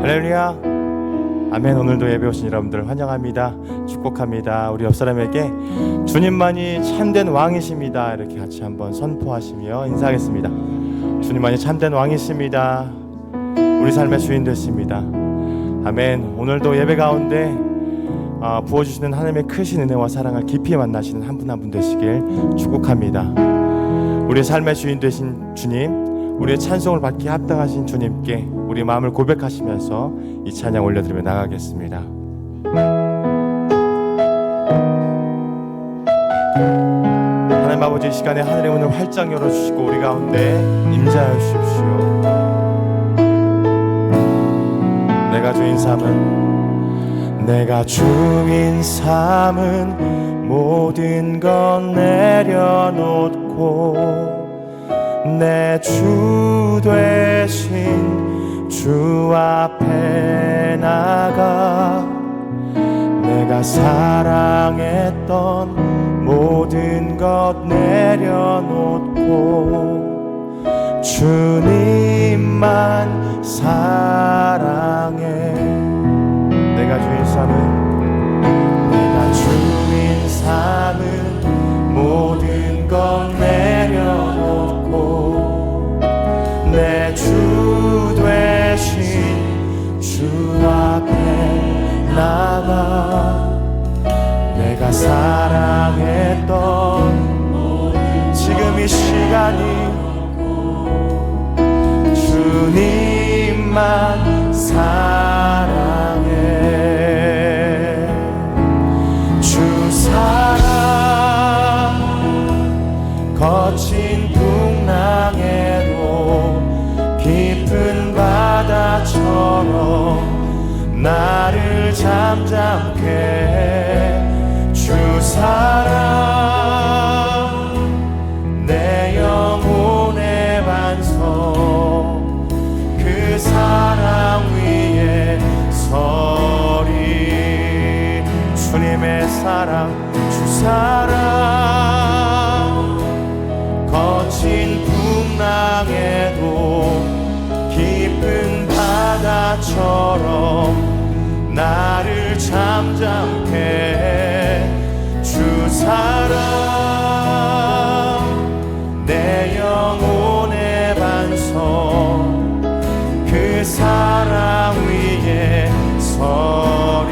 할렐루야. 아멘. 오늘도 예배 오신 여러분들 환영합니다. 축복합니다. 우리 옆 사람에게 주님만이 참된 왕이십니다. 이렇게 같이 한번 선포하시며 인사하겠습니다. 주님만이 참된 왕이십니다. 우리 삶의 주인 되십니다. 아멘. 오늘도 예배 가운데 어, 부어주시는 하나님의 크신 은혜와 사랑을 깊이 만나시는 한 분 한 분 되시길 축복합니다. 우리 삶의 주인 되신 주님, 우리의 찬송을 받기 합당하신 주님께 우리 마음을 고백하시면서 이 찬양 올려드리며 나가겠습니다. 하나님 아버지 이 시간에 하늘의 문을 활짝 열어주시고 우리 가운데 임자하여 주십시오. 내가 주인 삼은 내가 주인 삼은 모든 건 내려놓고 내주 되신 주 앞에 나가 내가 사랑했던 모든 것 내려놓고 주님만 사랑해. 내가 주인 삼은 잠잠케 영혼의 반석 그 사랑 위에 서리.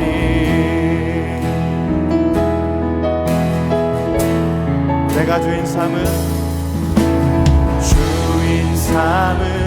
내가 주인 삼은 주인 삼은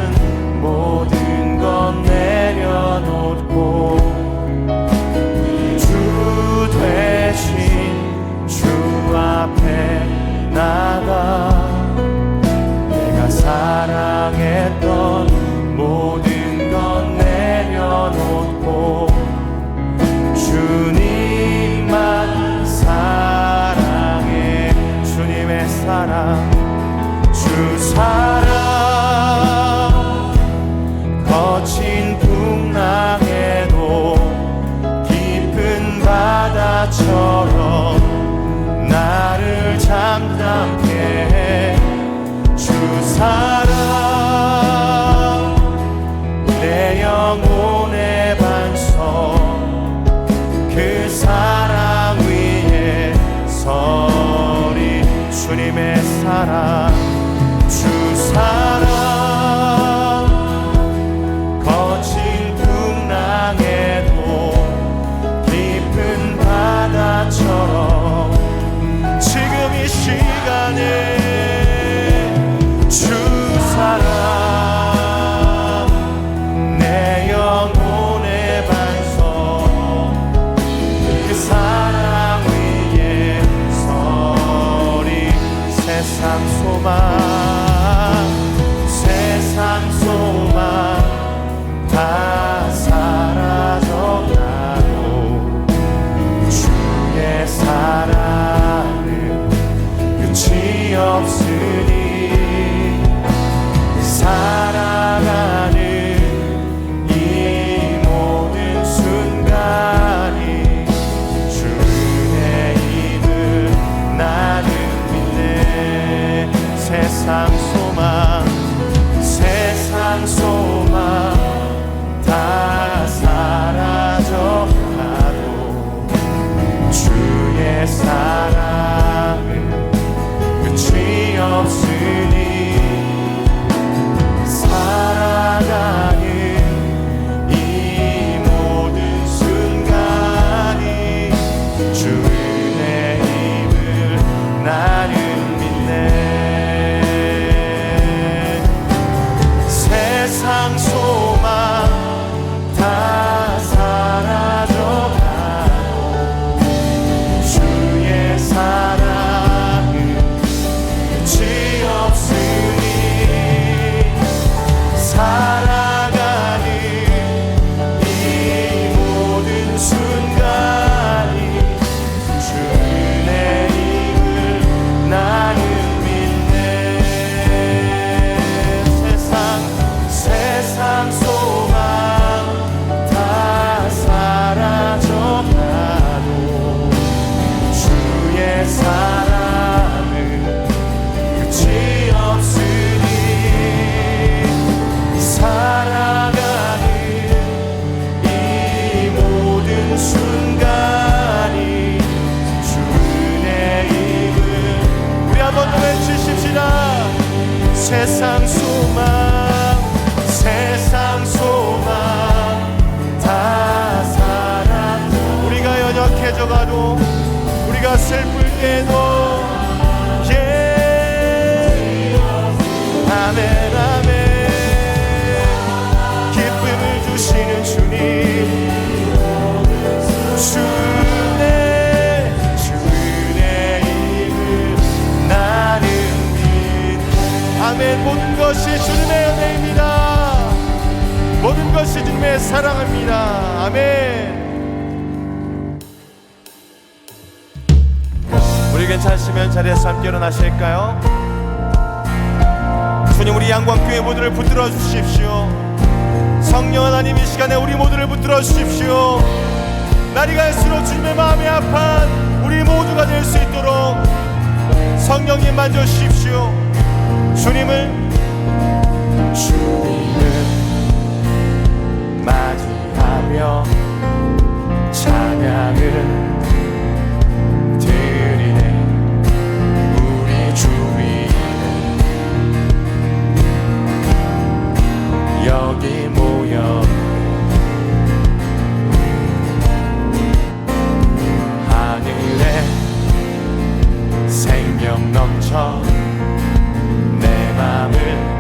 일어나실까요? 주님 우리 양광교회 모두를 붙들어 주십시오. 성령 하나님 이 시간에 우리 모두를 붙들어 주십시오. 날이 갈수록 주님의 마음이 아파 우리 모두가 될 수 있도록 성령님 만져 주십시오. 주님을 주님을 맞이하며 찬양을 여기 모여. 하늘에 생명 넘쳐 내 맘을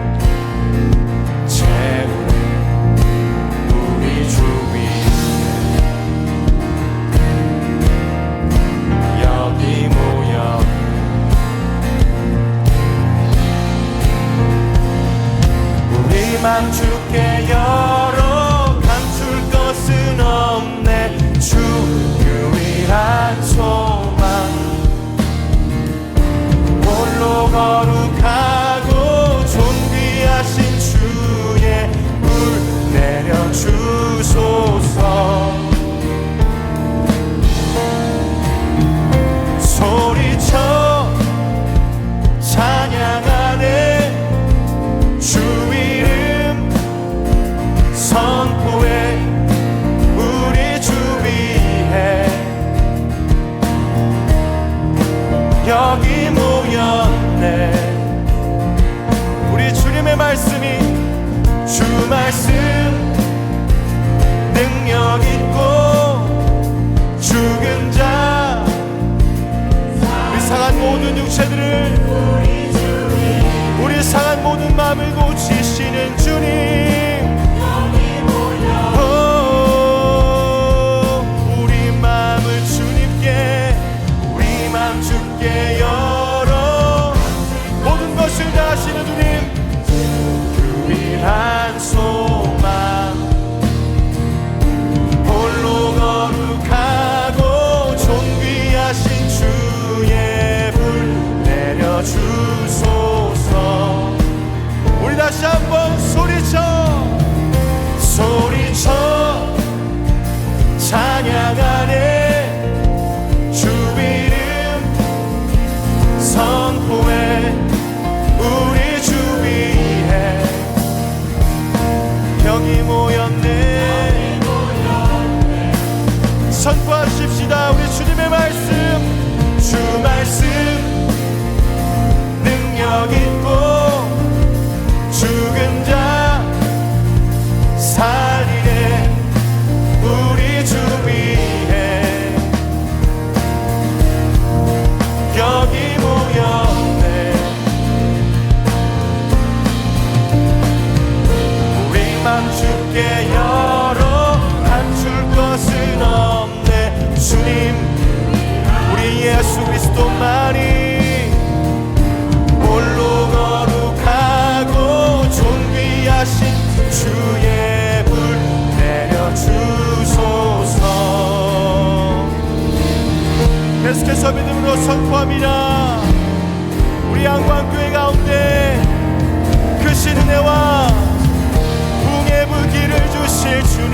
선포하십시다. 우리 주님의 말씀 주 말씀. 능력 있고 주의 불 내려 주소서. 계속해서 믿음으로 선포합니다. 우리 양광교회 가운데 크신 은혜와 붕의 불길을 주실 주님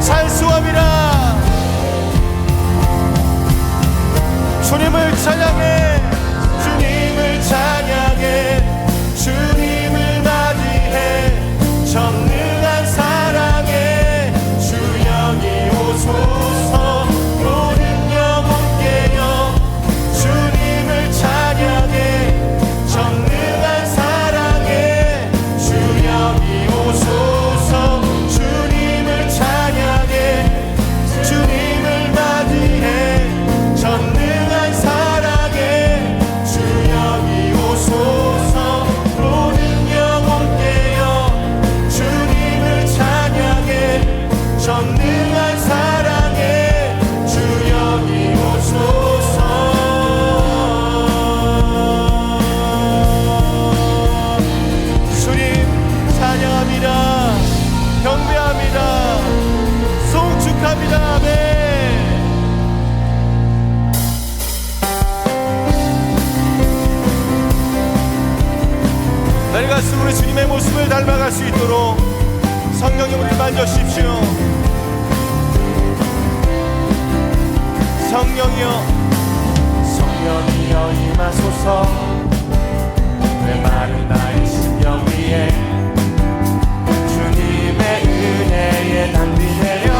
찬수합니다 주님을 찬양해 말씀으로 주님의 모습을 닮아갈 수 있도록 성령님 우리 만져주십시오. 성령이여, 성령이여 임하소서. 내 마른 나의 심령 위에 주님의 은혜에 단비 내려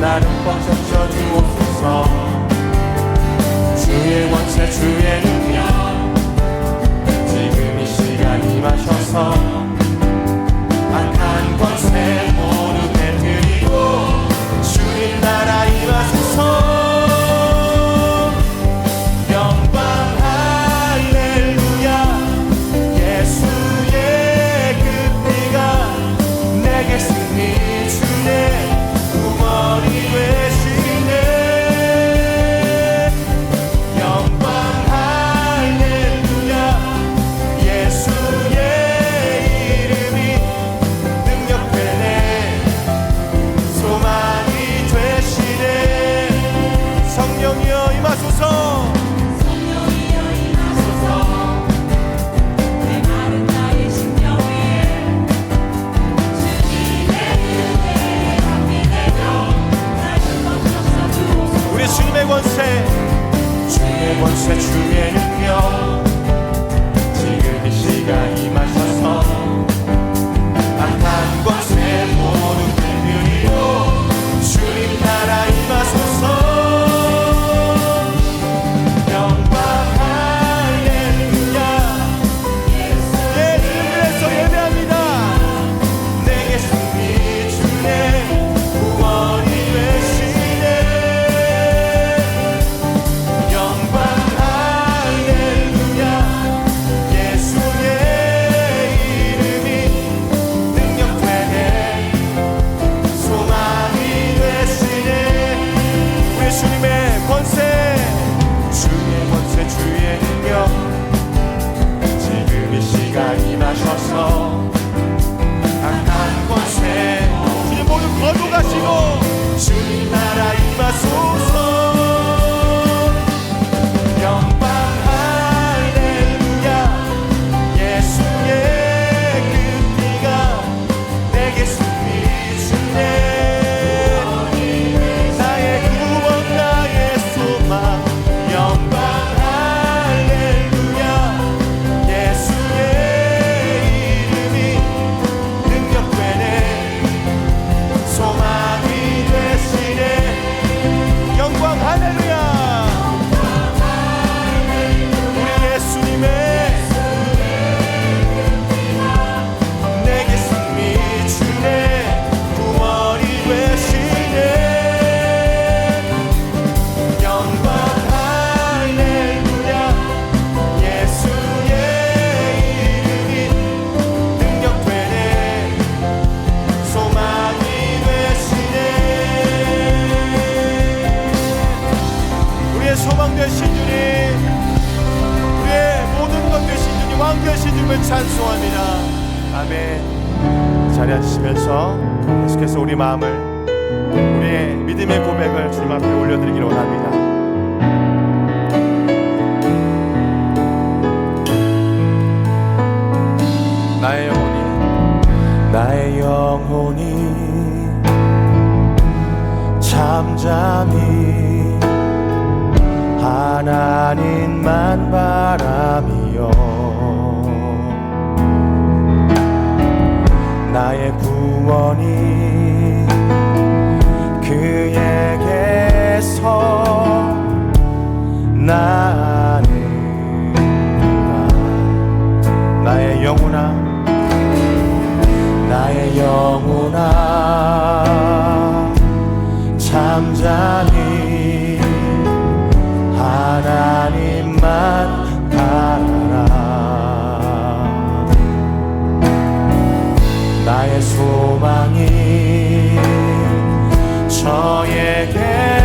나를 뻗쳐쳐 주옵소서. 주의 원체 주의 눈. 하나님 하셔서 잠잠히 하나님만 바라며 나의 구원이 그에게서 나는나 나의 영혼아 나의 영혼아. 소망이 저에게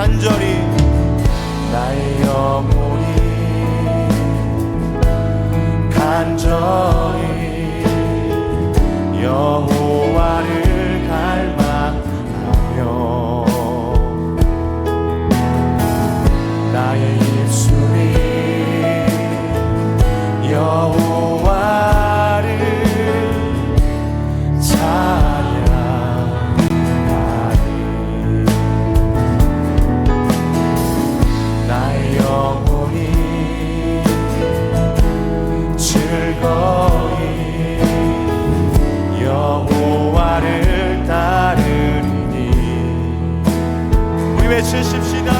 간절히 즐거이 여호와를 따르리니. 우리 외치십시다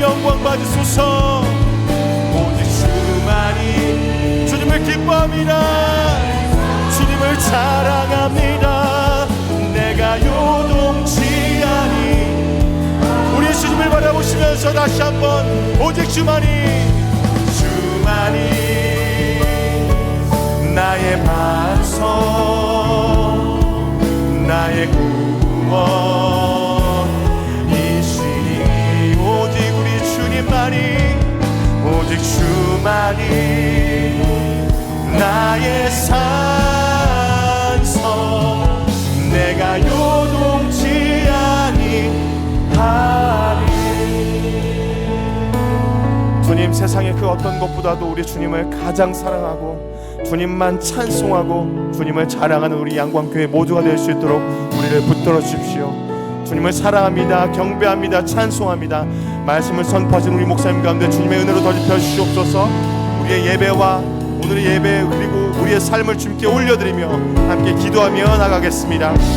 영광 받으소서. 오직 주만이 주님을 기뻐합니다 주님을 자랑합니다. 내가 요동치 아니. 우리 주님을 바라보시면서 다시 한번 오직 주만이 주만이 나의 반석 나의 구원 주님만이 오직 주만이 나의 산성 내가 요동치 아니하리 주님 세상의 그 어떤 것보다도 우리 주님을 가장 사랑하고 주님만 찬송하고 주님을 자랑하는 우리 양광교회 모두가 될 수 있도록 우리를 붙들어 주십시오. 주님을 사랑합니다. 경배합니다. 찬송합니다. 말씀을 선포하신 우리 목사님 가운데 주님의 은혜로 더집혀 주시옵소서. 우리의 예배와 오늘의 예배 그리고 우리의 삶을 주님께 올려드리며 함께 기도하며 나가겠습니다.